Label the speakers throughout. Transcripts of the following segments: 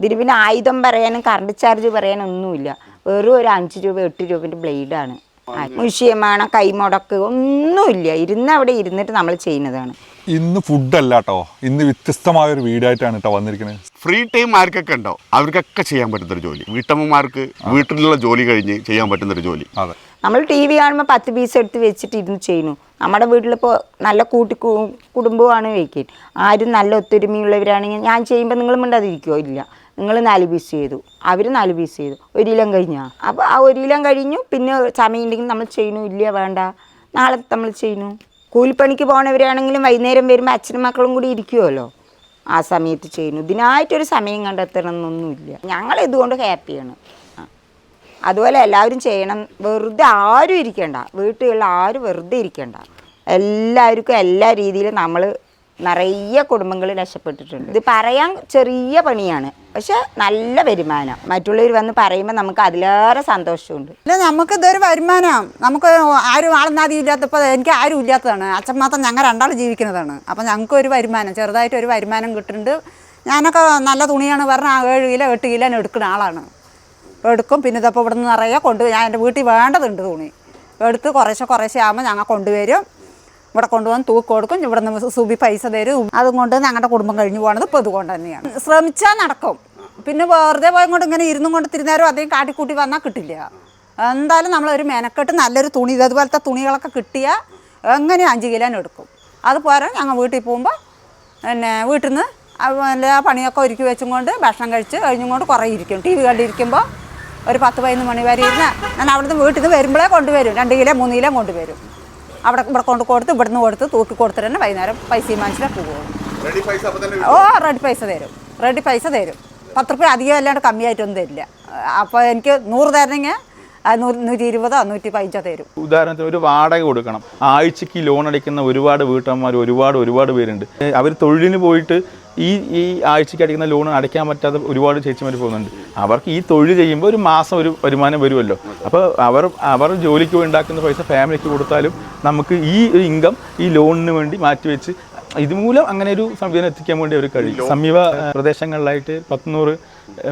Speaker 1: ഇതിന് പിന്നെ ആയുധം പറയാനും കറണ്ട് ചാർജ് പറയാനും ഒന്നുമില്ല. വെറും ഒരു അഞ്ച് രൂപ എട്ട് രൂപന്റെ ബ്ലേഡാണ് മുഷിയമാണ് കൈമുടക്ക് ഒന്നുമില്ല. ഇരുന്ന് അവിടെ ഇരുന്നിട്ട് നമ്മൾ ചെയ്യുന്നതാണ്.
Speaker 2: ഇന്ന് ഫുഡല്ല കേട്ടോ ഇന്ന് വ്യത്യസ്തമായ ഒരു വീടായിട്ടാണ് കേട്ടോ വന്നിരിക്കുന്നത്
Speaker 3: ഫ്രീ ടൈം ആർക്കൊക്കെ ഉണ്ടോ? അവർക്കൊക്കെ ചെയ്യാൻ പറ്റുന്ന ഒരു ജോലി. വീട്ടമ്മമാർക്ക് വീട്ടിലുള്ള ജോലി കഴിഞ്ഞ് ചെയ്യാൻ പറ്റുന്ന ഒരു ജോലി.
Speaker 2: അതെ.
Speaker 1: നമ്മൾ ടി വി കാണുമ്പോൾ പത്ത് പീസ് എടുത്ത് വെച്ചിട്ട് ഇരുന്ന് ചെയ്യുന്നു. നമ്മുടെ വീട്ടിലിപ്പോൾ നല്ല കൂട്ടി കുടുംബമാണ് വയ്ക്കുക ആരും നല്ല ഒത്തൊരുമയുള്ളവരാണെങ്കിൽ ഞാൻ ചെയ്യുമ്പോൾ നിങ്ങൾ മിണ്ടാതിരിക്കുമോ ഇല്ല. നിങ്ങൾ നാല് പീസ് ചെയ്തു. അവർ നാല് പീസ് ചെയ്തു. ഒരിലം കഴിഞ്ഞാൽ അപ്പോൾ ആ ഒരിലം കഴിഞ്ഞു. പിന്നെ സമയം ഉണ്ടെങ്കിൽ നമ്മൾ ചെയ്യണു ഇല്ല വേണ്ട. നാളെ നമ്മൾ ചെയ്യുന്നു. കൂലിപ്പണിക്ക് പോണവരാണെങ്കിലും വൈകുന്നേരം വരുമ്പോൾ അച്ഛനും മക്കളും കൂടി ഇരിക്കുമല്ലോ ആ സമയത്ത് ചെയ്യുന്നു. ഇതിനായിട്ടൊരു സമയം കണ്ടെത്തണം എന്നൊന്നുമില്ല ഞങ്ങൾ ഇതുകൊണ്ട് ഹാപ്പിയാണ് അതുപോലെ എല്ലാവരും ചെയ്യണം. വെറുതെ ആരും ഇരിക്കണ്ട. വീട്ടിലുള്ള ആരും വെറുതെ ഇരിക്കണ്ട. എല്ലാവർക്കും എല്ലാ രീതിയിലും നമ്മൾ നിറയെ കുടുംബങ്ങൾ രക്ഷപ്പെട്ടിട്ടുണ്ട്. ഇത് പറയാൻ ചെറിയ പണിയാണ്. പക്ഷെ നല്ല വരുമാനം. മറ്റുള്ളവർ വന്ന് പറയുമ്പോൾ നമുക്ക് അതിലേറെ സന്തോഷമുണ്ട്.
Speaker 4: ഇല്ല നമുക്ക് ഇതൊരു വരുമാനം. നമുക്ക് ആരും ആളെന്നാതി ഇല്ലാത്തപ്പോൾ എനിക്ക് ആരും ഇല്ലാത്തതാണ്. അച്ഛൻ മാത്രം ഞങ്ങൾ രണ്ടാൾ ജീവിക്കുന്നതാണ്. അപ്പം ഞങ്ങൾക്ക് ഒരു വരുമാനം. ചെറുതായിട്ട് ഒരു വരുമാനം കിട്ടുന്നുണ്ട്. ഞാനൊക്കെ നല്ല തുണിയാണ് പറഞ്ഞാൽ ഏഴ് കിലോ എട്ട് കിലോ എടുക്കുന്ന ആളാണ്. എടുക്കും. പിന്നെ ഇതപ്പോൾ ഇവിടെ നിന്ന് നിറയെ കൊണ്ട് ഞാൻ എന്റെ വീട്ടിൽ വേണ്ടതുണ്ട് തുണി. എടുത്ത് കുറേശ്ശെ കുറേശ്ശെ ആകുമ്പോൾ ഞങ്ങൾ കൊണ്ടുവരും. ഇവിടെ കൊണ്ടുവന്ന് തൂക്കി കൊടുക്കും. ഇവിടെ നിന്ന് സുബി പൈസ തരും. അതും കൊണ്ട് ഞങ്ങളുടെ കുടുംബം കഴിഞ്ഞു പോകുന്നത് ഇപ്പോൾ ഇതുകൊണ്ട് തന്നെയാണ്. ശ്രമിച്ചാൽ നടക്കും. പിന്നെ വെറുതെ പോയ കൊണ്ട് ഇങ്ങനെ ഇരുന്നും കൊണ്ട് തിരുന്നേരം അധികം കാട്ടിക്കൂട്ടി വന്നാൽ കിട്ടില്ല. എന്തായാലും നമ്മളൊരു മെനക്കെട്ട് നല്ലൊരു തുണി ഇതുപോലത്തെ തുണികളൊക്കെ കിട്ടിയാൽ എങ്ങനെ അഞ്ച് കിലോന് എടുക്കും. അത് പോരാ ഞങ്ങൾ വീട്ടിൽ പോകുമ്പോൾ പിന്നെ വീട്ടിൽ നിന്ന് എല്ലാ പണിയൊക്കെ ഒരുക്കി വെച്ചും കൊണ്ട് ഭക്ഷണം കഴിച്ച് കഴിഞ്ഞും കൊണ്ട് കുറേ ഇരിക്കും. ടി വി കണ്ടിരിക്കുമ്പോൾ ഒരു പത്ത് പതിനൊന്ന് മണി വരെ ഇരുന്ന് ഞാൻ അവിടുന്ന് വീട്ടിൽ നിന്ന് വരുമ്പോഴേ കൊണ്ടുവരും. രണ്ട് കിലോ മൂന്ന് കിലോ കൊണ്ടുവരും. അവിടെ ഇവിടെ കൊണ്ട് കൊടുത്ത് ഇവിടുന്ന് കൊടുത്ത് തൂക്കി കൊടുത്തിട്ട് തന്നെ വൈകുന്നേരം പൈസയും മനസ്സിലാക്കി പോകും ഓ റെഡി പൈസ തരും. റെഡി പൈസ തരും. പത്ത് റുപ്യ അധികം അല്ലാണ്ട് കമ്മിയായിട്ടൊന്നും തരില്ല. അപ്പോൾ എനിക്ക് നൂറ് തരണമെങ്കിൽ നൂറ്റി ഇരുപതോ നൂറ്റി പതിനഞ്ചോ തരും.
Speaker 5: ഉദാഹരണത്തിന് ഒരു വാടക കൊടുക്കണം. ആഴ്ചക്ക് ലോൺ അടിക്കുന്ന ഒരുപാട് വീട്ടമ്മമാർ ഒരുപാട് ഒരുപാട് പേരുണ്ട്. അവർ തൊഴിലിന് പോയിട്ട് ഈ ഈ ആഴ്ചയ്ക്ക് അടിക്കുന്ന ലോൺ അടയ്ക്കാൻ പറ്റാതെ ഒരുപാട് ചേച്ചിമാർ പോകുന്നുണ്ട്. അവർക്ക് ഈ തൊഴിൽ ചെയ്യുമ്പോൾ ഒരു മാസം ഒരു വരുമാനം വരുമല്ലോ. അപ്പോൾ അവർ അവർ ജോലിക്ക് ഉണ്ടാക്കുന്ന പൈസ ഫാമിലിക്ക് കൊടുത്താലും നമുക്ക് ഈ ഒരു ഇൻകം ഈ ലോണിന് വേണ്ടി മാറ്റിവെച്ച് ഇതുമൂലം അങ്ങനെ ഒരു സംവിധാനം എത്തിക്കാൻ വേണ്ടി അവർ കഴിയും. സമീപ പ്രദേശങ്ങളിലായിട്ട് പത്തുനൂറ്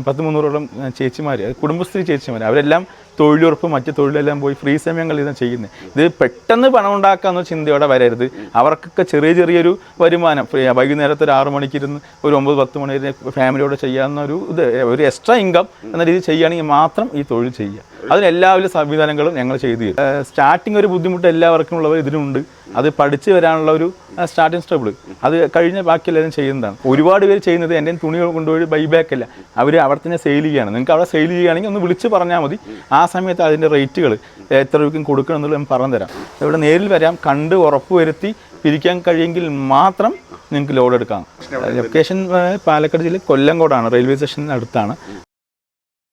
Speaker 5: പത്ത് മുന്നൂറോളം ചേച്ചിമാർ കുടുംബശ്രീ ചേച്ചിമാർ അവരെല്ലാം തൊഴിലുറപ്പ് മറ്റു തൊഴിലെല്ലാം പോയി ഫ്രീ സമയങ്ങളിൽ ഇതാണ് ചെയ്യുന്നത് ഇത് പെട്ടെന്ന് പണം ഉണ്ടാക്കാമെന്ന ചിന്തയോടെ വരരുത്. അവർക്കൊക്കെ ചെറിയ ചെറിയൊരു വരുമാനം. വൈകുന്നേരത്തെ ഒരു ആറ് മണിക്ക് ഇരുന്ന് ഒരു ഒമ്പത് പത്ത് മണി വരെ ഫാമിലിയോടെ ചെയ്യാവുന്ന ഒരു ഇത് ഒരു എക്സ്ട്രാ ഇൻകം എന്ന രീതിയിൽ ചെയ്യുകയാണെങ്കിൽ മാത്രം ഈ തൊഴിൽ ചെയ്യുക. അതിന് എല്ലാവിധ സംവിധാനങ്ങളും ഞങ്ങൾ ചെയ്തു തരും. സ്റ്റാർട്ടിങ് ഒരു ബുദ്ധിമുട്ട് എല്ലാവർക്കും ഉള്ളവർ ഇതിനുണ്ട്. അത് പഠിച്ചു വരാനുള്ള ഒരു സ്റ്റാർട്ടിങ് സ്ട്രബിൾ അത് കഴിഞ്ഞ ബാക്കി എല്ലാവരും ചെയ്യുന്നതാണ്. ഒരുപാട് പേര് ചെയ്യുന്നത് എന്റെ തുണി കൊണ്ടുപോയി ബൈബാക്ക് അല്ല. അവർ അവിടെ തന്നെ സെയിൽ ചെയ്യുകയാണ്. നിങ്ങൾക്ക് അവിടെ സെയിൽ ചെയ്യുകയാണെങ്കിൽ ഒന്ന് വിളിച്ച് പറഞ്ഞാൽ മതി. ആ സമയത്ത് അതിന്റെ റേറ്റുകൾ എത്ര രൂപയ്ക്കും കൊടുക്കണം എന്നുള്ളത് ഞാൻ പറഞ്ഞു തരാം. ഇവിടെ നേരിൽ വരാം. കണ്ട് ഉറപ്പ് വരുത്തി പിരിക്കാൻ കഴിയുമെങ്കിൽ മാത്രം നിങ്ങൾക്ക് ലോഡ് എടുക്കാം. ലൊക്കേഷൻ പാലക്കാട് ജില്ലയിൽ കൊല്ലങ്കോടാണ് റെയിൽവേ സ്റ്റേഷന് അടുത്താണ്.